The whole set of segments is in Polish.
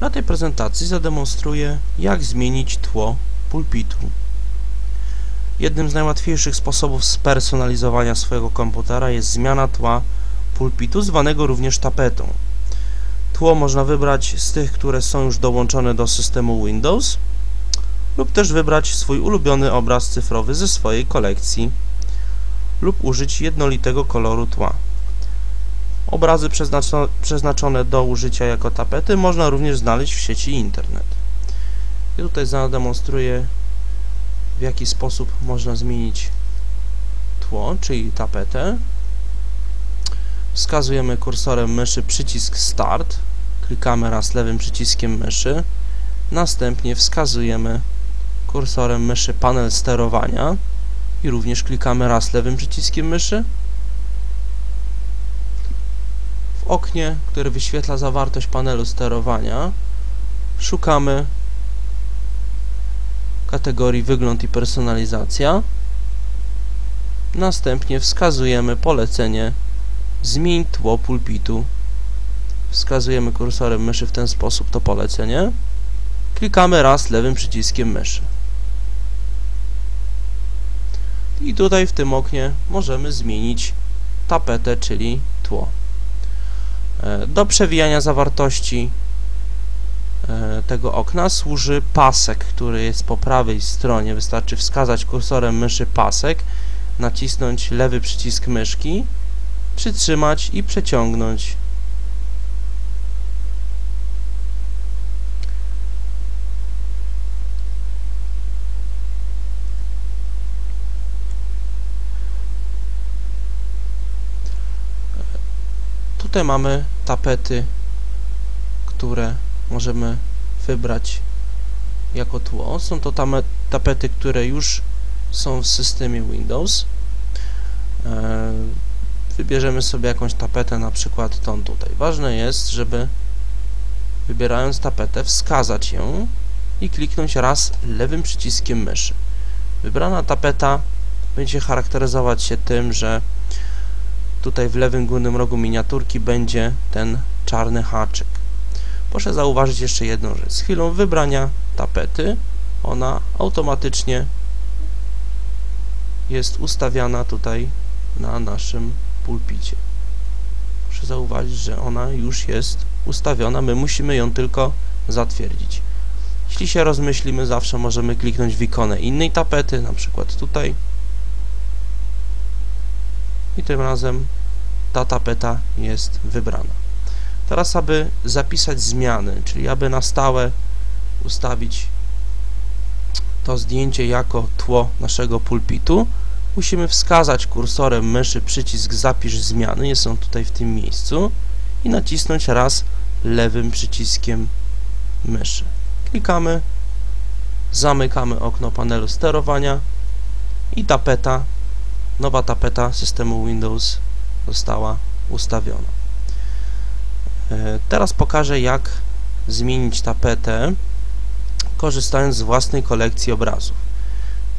Na tej prezentacji zademonstruję, jak zmienić tło pulpitu. Jednym z najłatwiejszych sposobów spersonalizowania swojego komputera jest zmiana tła pulpitu, zwanego również tapetą. Tło można wybrać z tych, które są już dołączone do systemu Windows lub też wybrać swój ulubiony obraz cyfrowy ze swojej kolekcji lub użyć jednolitego koloru tła. Obrazy przeznaczo przeznaczone do użycia jako tapety można również znaleźć w sieci internet. I tutaj zademonstruję w jaki sposób można zmienić tło, czyli tapetę. Wskazujemy kursorem myszy przycisk Start, klikamy raz lewym przyciskiem myszy, następnie wskazujemy kursorem myszy panel sterowania i również klikamy raz lewym przyciskiem myszy. Oknie, które wyświetla zawartość panelu sterowania szukamy kategorii wygląd i personalizacja. Następnie wskazujemy polecenie zmień tło pulpitu. Wskazujemy kursorem myszy w ten sposób to polecenie. Klikamy raz lewym przyciskiem myszy. I tutaj w tym oknie możemy zmienić tapetę, czyli tło. E, do przewijania zawartości e, tego okna służy pasek, który jest po prawej stronie. Wystarczy wskazać kursorem myszy pasek, nacisnąć lewy przycisk myszki, przytrzymać i przeciągnąć. Tutaj mamy tapety, które możemy wybrać jako tło. Są to tapety, które już są w systemie Windows. E, wybierzemy sobie jakąś tapetę, na przykład tą tutaj. Ważne jest, żeby wybierając tapetę wskazać ją i kliknąć raz lewym przyciskiem myszy. Wybrana tapeta będzie charakteryzować się tym, że tutaj w lewym górnym rogu miniaturki będzie ten czarny haczyk. Proszę zauważyć jeszcze jedną rzecz. Z chwilą wybrania tapety ona automatycznie jest ustawiana tutaj na naszym pulpicie. Proszę zauważyć, że ona już jest ustawiona, my musimy ją tylko zatwierdzić. Jeśli się rozmyślimy, zawsze możemy kliknąć w ikonę innej tapety, na przykład tutaj i tym razem ta tapeta jest wybrana. Teraz, aby zapisać zmiany, czyli aby na stałe ustawić to zdjęcie jako tło naszego pulpitu, musimy wskazać kursorem myszy przycisk zapisz zmiany, jest on tutaj w tym miejscu i nacisnąć raz lewym przyciskiem myszy. Klikamy, zamykamy okno panelu sterowania i tapeta nowa tapeta systemu Windows została ustawiona. E, teraz pokażę jak zmienić tapetę korzystając z własnej kolekcji obrazów.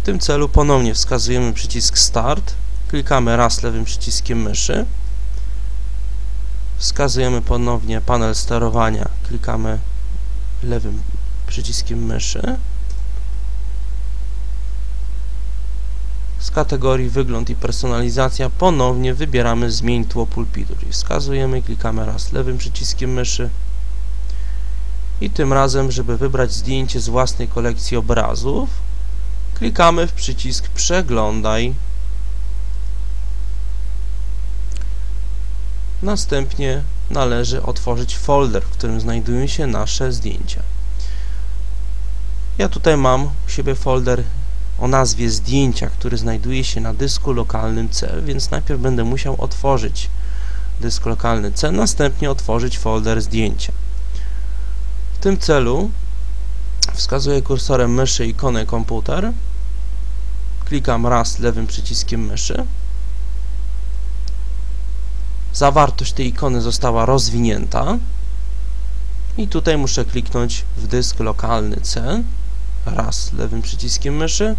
W tym celu ponownie wskazujemy przycisk Start, klikamy raz lewym przyciskiem myszy, wskazujemy ponownie panel sterowania, klikamy lewym przyciskiem myszy Z kategorii wygląd i personalizacja ponownie wybieramy zmień tło pulpitu, czyli wskazujemy, klikamy raz lewym przyciskiem myszy i tym razem, żeby wybrać zdjęcie z własnej kolekcji obrazów, klikamy w przycisk przeglądaj. Następnie należy otworzyć folder, w którym znajdują się nasze zdjęcia. Ja tutaj mam u siebie folder o nazwie zdjęcia, który znajduje się na dysku lokalnym C, więc najpierw będę musiał otworzyć dysk lokalny C, następnie otworzyć folder zdjęcia. W tym celu wskazuję kursorem myszy ikonę komputer, klikam raz lewym przyciskiem myszy, zawartość tej ikony została rozwinięta. I tutaj muszę kliknąć w dysk lokalny C raz lewym przyciskiem myszy.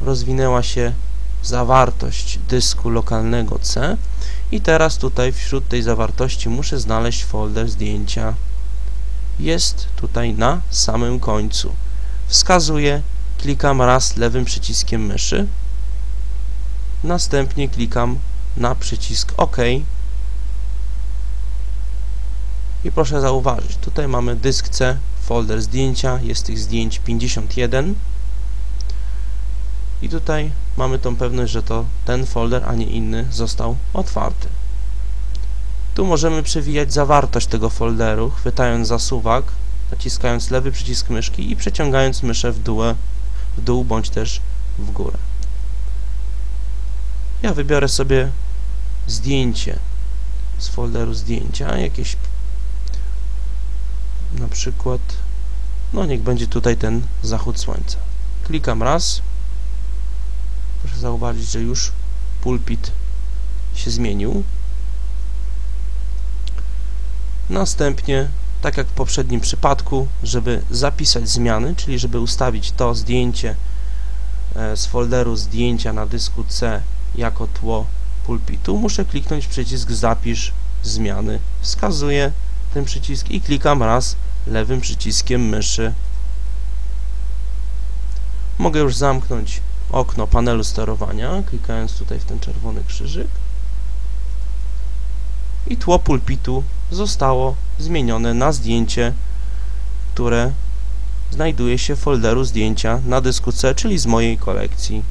Rozwinęła się zawartość dysku lokalnego C I teraz tutaj wśród tej zawartości muszę znaleźć folder zdjęcia. Jest tutaj na samym końcu. Wskazuję, klikam raz lewym przyciskiem myszy. Następnie klikam na przycisk OK. I proszę zauważyć, tutaj mamy dysk C, folder zdjęcia, jest tych zdjęć 51. I tutaj mamy tą pewność, że to ten folder, a nie inny został otwarty. Tu możemy przewijać zawartość tego folderu, chwytając za suwak, naciskając lewy przycisk myszki i przeciągając myszę w dół, w dół bądź też w górę. Ja wybiorę sobie zdjęcie z folderu zdjęcia, jakieś na przykład, no niech będzie tutaj ten zachód słońca. Klikam raz, proszę zauważyć, że już pulpit się zmienił. Następnie, tak jak w poprzednim przypadku, żeby zapisać zmiany, czyli żeby ustawić to zdjęcie e, z folderu zdjęcia na dysku C jako tło pulpitu, muszę kliknąć przycisk Zapisz zmiany. Wskazuję ten przycisk i klikam raz lewym przyciskiem myszy. Mogę już zamknąć okno panelu sterowania, klikając tutaj w ten czerwony krzyżyk. I tło pulpitu zostało zmienione na zdjęcie, które znajduje się w folderu zdjęcia na dysku C, czyli z mojej kolekcji.